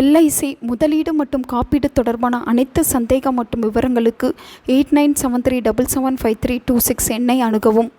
LIC முதலீடு மற்றும் காப்பீடு தொடர்பான அனைத்து சந்தேகம் மற்றும் விவரங்களுக்கு eight nine seven three double seven five three two six எண்ணை அணுகவும்.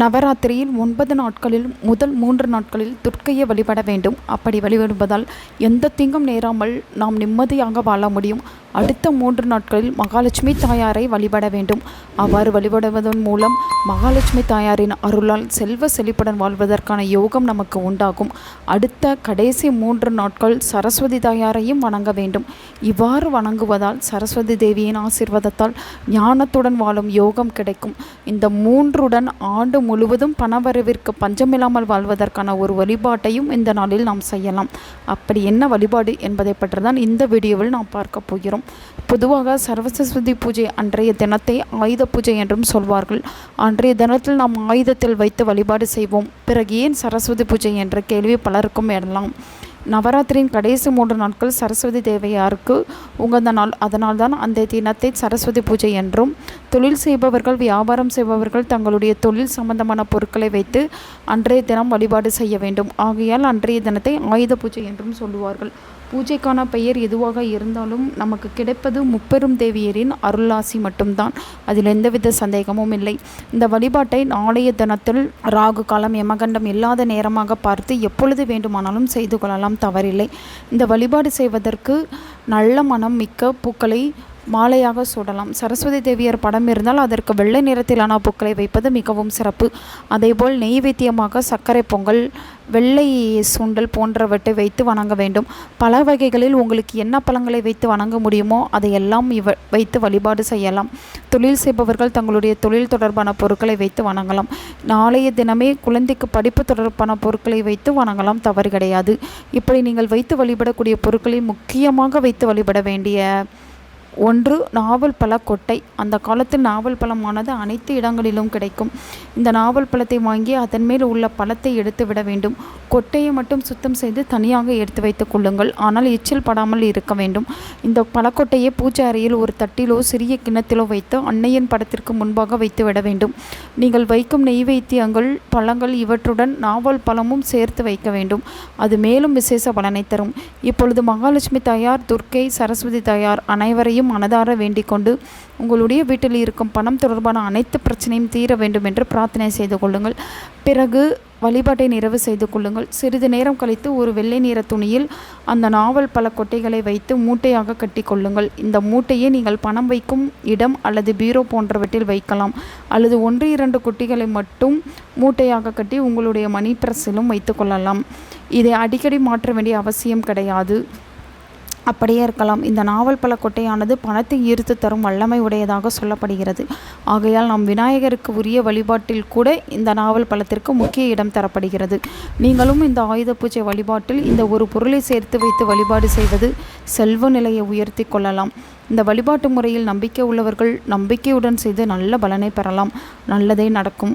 நவராத்திரியில் ஒன்பது நாட்களில் முதல் மூன்று நாட்களில் துர்க்கையை வழிபட வேண்டும். அப்படி வழிபடுவதால் எந்த தீங்கும் நேராமல் நாம் நிம்மதியாக வாழ முடியும். அடுத்த மூன்று நாட்களில் மகாலட்சுமி தாயாரை வழிபட வேண்டும். அவ்வாறு வழிபடுவதன் மூலம் மகாலட்சுமி தாயாரின் அருளால் செல்வ செழிப்புடன் வாழ்வதற்கான யோகம் நமக்கு உண்டாகும். அடுத்த கடைசி மூன்று நாட்கள் சரஸ்வதி தாயாரையும் வணங்க வேண்டும். இவ்வாறு வணங்குவதால் சரஸ்வதி தேவியின் ஆசீர்வாதத்தால் ஞானத்துடன் வாழும் யோகம் கிடைக்கும். இந்த மூன்றுடன் ஆண்டு முழுவதும் பணவரவிற்கு பஞ்சமில்லாமல் வாழ்வதற்கான ஒரு வழிபாட்டையும் இந்த நாளில் நாம் செய்யலாம். அப்படி என்ன வழிபாடு என்பதை பற்றி தான் இந்த வீடியோவில் நாம் பார்க்க போகிறோம். பொதுவாக சரஸ்வதி பூஜை அன்றைய தினத்தை ஆயுத பூஜை என்றும் சொல்வார்கள். அன்றைய தினத்தில் நாம் ஆயுதத்தில் வைத்து வழிபாடு செய்வோம். பிறகு ஏன் சரஸ்வதி பூஜை என்ற கேள்வி பலருக்கும் எழலாம் நவராத்திரியின் கடைசி மூன்று நாட்கள் சரஸ்வதி தேவையாருக்கு. உகந்த நாள் அதனால்தான் அந்த தினத்தை சரஸ்வதி பூஜை என்றும் தொழில் செய்பவர்கள் வியாபாரம் செய்பவர்கள் தங்களுடைய தொழில் சம்பந்தமான பொருட்களை வைத்து அன்றைய தினம் வழிபாடு செய்ய வேண்டும். ஆகையால் அன்றைய தினத்தை ஆயுத பூஜை என்றும் சொல்லுவார்கள். பூஜைக்கான பெயர் எதுவாக இருந்தாலும் நமக்கு கிடைப்பது முப்பெரும் தேவியரின் அருளாசி மட்டும்தான். அதில் எந்தவித சந்தேகமும் இல்லை. இந்த வழிபாட்டை நாளைய தினத்தில் ராகு காலம் யமகண்டம் இல்லாத நேரமாக பார்த்து எப்பொழுது வேண்டுமானாலும் செய்து கொள்ளலாம். தவறில்லை. இந்த வழிபாடு செய்வதற்கு நல்ல மனம் மிக்க பூக்களை மாலையாக சூடலாம். சரஸ்வதி தேவியர் படம் இருந்தால் அதற்கு வெள்ளை நிறத்திலான பூக்களை வைப்பது மிகவும் சிறப்பு. அதேபோல் நெய்வேத்தியமாக சர்க்கரை பொங்கல் வெள்ளை சுண்டல் போன்றவற்றை வைத்து வணங்க வேண்டும். பல வகைகளில் உங்களுக்கு என்ன பழங்களை வைத்து வணங்க முடியுமோ அதையெல்லாம் இவ வைத்து வழிபாடு செய்யலாம். தொழில் செய்பவர்கள் தங்களுடைய தொழில் தொடர்பான பொருட்களை வைத்து வணங்கலாம். நாளைய தினமே குழந்தைக்கு படிப்பு தொடர்பான பொருட்களை வைத்து வணங்கலாம். தவறு கிடையாது. இப்படி நீங்கள் வைத்து வழிபடக்கூடிய பொருட்களை முக்கியமாக வைத்து வழிபட வேண்டிய ஒன்று நாவல் பழ கொட்டை. அந்த காலத்தில் நாவல் பழமானது அனைத்து இடங்களிலும் கிடைக்கும். இந்த நாவல் பழத்தை வாங்கி அதன் மேல் உள்ள பழத்தை எடுத்து விட வேண்டும். கொட்டையை மட்டும் சுத்தம் செய்து தனியாக எடுத்து வைத்துக் கொள்ளுங்கள். ஆனால் எச்சில் படாமல் இருக்க வேண்டும். இந்த பழக்கொட்டையை பூஜை அறையில் ஒரு தட்டிலோ சிறிய கிண்ணத்திலோ வைத்து அன்னையின் படத்திற்கு முன்பாக வைத்து விட வேண்டும். நீங்கள் வைக்கும் நெய்வேத்தியங்கள் பழங்கள் இவற்றுடன் நாவல் பழமும் சேர்த்து வைக்க வேண்டும். அது மேலும் விசேஷ பலனை தரும். இப்பொழுது மகாலட்சுமி தாயார் துர்க்கை சரஸ்வதி தாயார் அனைவரையும் மனதார வேண்டிக் கொண்டு உங்களுடைய வீட்டில் இருக்கும் பணம் தொடர்பான அனைத்து பிரச்சனையும் தீர வேண்டும் என்று பிரார்த்தனை செய்து கொள்ளுங்கள். பிறகு வழிபாட்டை நிறைவு செய்து கொள்ளுங்கள். சிறிது நேரம் கழித்து ஒரு வெள்ளை நிற துணியில் அந்த நாவல் பல கொட்டைகளை வைத்து மூட்டையாக கட்டி கொள்ளுங்கள். இந்த மூட்டையை நீங்கள் பணம் வைக்கும் இடம் அல்லது பீரோ போன்றவற்றில் வைக்கலாம். அல்லது ஒன்று இரண்டு குட்டிகளை மட்டும் மூட்டையாக கட்டி உங்களுடைய மணி பிரஸிலும் வைத்துக்கொள்ளலாம் இதை அடிக்கடி மாற்ற வேண்டிய அவசியம் கிடையாது. அப்படியே இருக்கலாம். இந்த நாவல் பல கொட்டையானது பணத்தை ஈர்த்து தரும் வல்லமை உடையதாக சொல்லப்படுகிறது. ஆகையால் நாம் விநாயகருக்கு உரிய வழிபாட்டில் கூட இந்த நாவல் பழத்திற்கு முக்கிய இடம் தரப்படுகிறது. நீங்களும் இந்த ஆயுத பூஜை வழிபாட்டில் இந்த ஒரு பொருளை சேர்த்து வைத்து வழிபாடு செய்வது செல்வ நிலையை உயர்த்தி கொள்ளலாம். இந்த வழிபாட்டு முறையில் நம்பிக்கை உள்ளவர்கள் நம்பிக்கையுடன் செய்து நல்ல பலனை பெறலாம். நல்லதே நடக்கும்.